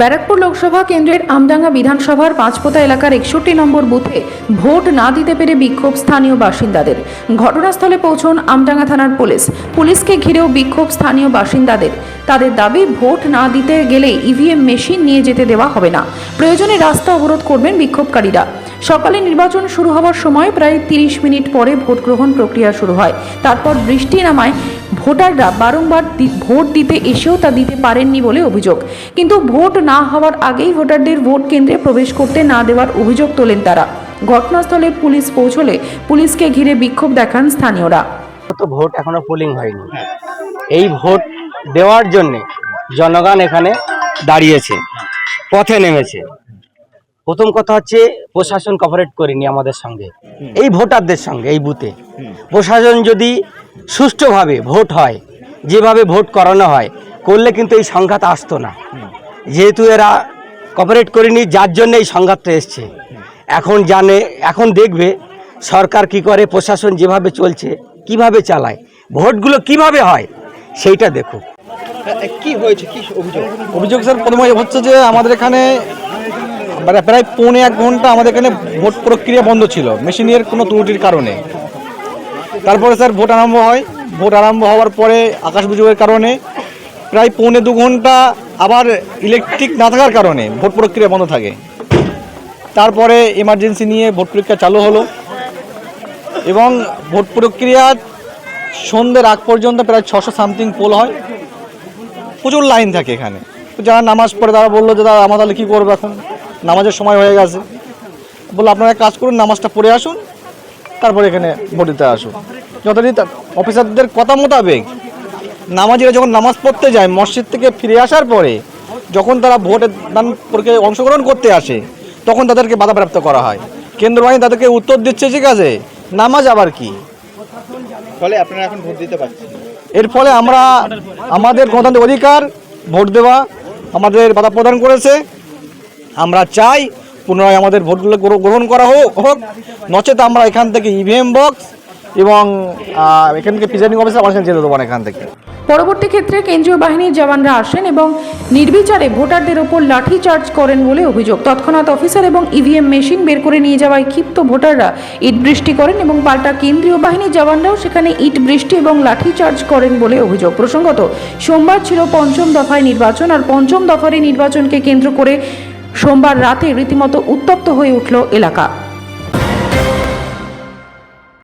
ব্যারাকপুর লোকসভা কেন্দ্রের আমডাঙ্গা বিধানসভার পাঁচপোতা এলাকার একষট্টি নম্বর বুথে ভোট না দিতে পেরে বিক্ষোভ স্থানীয় বাসিন্দাদের। ঘটনাস্থলে পৌঁছন আমডাঙ্গা থানার পুলিশ। পুলিশকে ঘিরেও বিক্ষোভ স্থানীয় বাসিন্দাদের। তাদের দাবি, ভোট না দিতে গেলে ইভিএম মেশিন নিয়ে যেতে দেওয়া হবে না। প্রয়োজনে রাস্তা অবরোধ করবেন বিক্ষোভকারীরা। সকালে নির্বাচন শুরু হওয়ার সময় প্রায় তিরিশ মিনিট পরে ভোট গ্রহণ প্রক্রিয়া শুরু হয়। তারপর বৃষ্টি নামায়। ভোটাররা বারংবার ভোট দিতে এসেও তা দিতে পারেননি বলে অভিযোগ। কিন্তু ভোট না হওয়ার আগেই ভোটারদের ভোট কেন্দ্রে প্রবেশ করতে না দেওয়ার অভিযোগ তোলেন তারা। ঘটনাস্থলে পুলিশ পৌঁছলে পুলিশকে ঘিরে বিক্ষোভ দেখান স্থানীয়রা। ভোট এখনও পোলিং হয়নি। এই ভোট দেওয়ার জন্য জনগণ এখানে দাঁড়িয়েছে, পথে নেমেছে। প্রথম কথা হচ্ছে প্রশাসন কপারেট করেনি আমাদের সঙ্গে। এই ভোটারদের সঙ্গে এই বুথে প্রশাসন যদি সুষ্ঠুভাবে ভোট হয় যেভাবে ভোট করানো হয় করলে কিন্তু এই সংঘাত আসতো না। যেহেতু এরা কপারেট করেনি যার জন্য এই সংঘাতটা এসছে। এখন জানে এখন দেখবে সরকার কি করে প্রশাসন যেভাবে চলছে কীভাবে চালায় ভোটগুলো কীভাবে হয় সেইটা দেখুক। কি হয়েছে? কি অভিযোগ? অভিযোগ স্যার প্রথমে হচ্ছে যে আমাদের এখানে মানে প্রায় পৌনে এক ঘণ্টা আমাদের এখানে ভোট প্রক্রিয়া বন্ধ ছিল। মেশিনের কোনো ত্রুটির কারণে। তারপরে স্যার ভোট আরম্ভ হয়। ভোট আরম্ভ হওয়ার পরে আকাশ বিজয়ের কারণে প্রায় পৌনে দু ঘণ্টা আবার ইলেকট্রিক না থাকার কারণে ভোট প্রক্রিয়া বন্ধ থাকে। তারপরে এমার্জেন্সি নিয়ে ভোট প্রক্রিয়া চালু হলো। এবং ভোট প্রক্রিয়া সন্ধ্যের আগ পর্যন্ত প্রায় ছশো সামথিং পোল হয়। প্রচুর লাইন থাকে এখানে। তো যারা নামাজ পড়ে তারা বলল যে, দাদা, আমার তাহলে কী করব এখন? নামাজের সময় হয়ে গেছে। বলল আপনারা কাজ করুন নামাজটা পড়ে আসুন তারপরে এখানে ভোট দিতে আসুন। যতদিন তা- অফিসারদের কথা মোতাবেক নামাজিরা যখন নামাজ পড়তে যায় মসজিদ থেকে ফিরে আসার পরে যখন তারা ভোটের দান প্রক্রিয়ায় অংশগ্রহণ করতে আসে তখন তাদেরকে বাধাপ্রাপ্ত করা হয়। কেন্দ্র বাহিনী তাদেরকে উত্তর দিচ্ছে ঠিক আছে নামাজ আবার কি? ফলে আপনারা এখন ভোট দিতে পারছেন এর ফলে আমরা আমাদের গণতান্ত্রিক অধিকার ভোট দেওয়া আমাদের বাধা প্রদান করেছে। আমরা চাই পুনরায় আমাদের ভোটগুলো গ্রহ- গ্রহণ করা হোক হোক। নচেত আমরা এখান থেকে ইভিএম বক্স এবং এখান থেকে প্রিজাইডিং অফিসার আমার যেতে দেবো এখান থেকে। পরবর্তী ক্ষেত্রে কেন্দ্রীয় বাহিনীর জওয়ানরা আসেন এবং নির্বিচারে ভোটারদের ওপর লাঠিচার্জ করেন বলে অভিযোগ। তৎক্ষণাৎ অফিসার এবং ইভিএম মেশিন বের করে নিয়ে যাওয়ায় ক্ষিপ্ত ভোটাররা ইট বৃষ্টি করেন এবং পাল্টা কেন্দ্রীয় বাহিনীর জওয়ানরাও সেখানে ইট বৃষ্টি এবং লাঠিচার্জ করেন বলে অভিযোগ। প্রসঙ্গত, সোমবার ছিল পঞ্চম দফায় নির্বাচন, আর পঞ্চম দফার নির্বাচনকে কেন্দ্র করে সোমবার রাতে রীতিমতো উত্তপ্ত হয়ে উঠল এলাকা।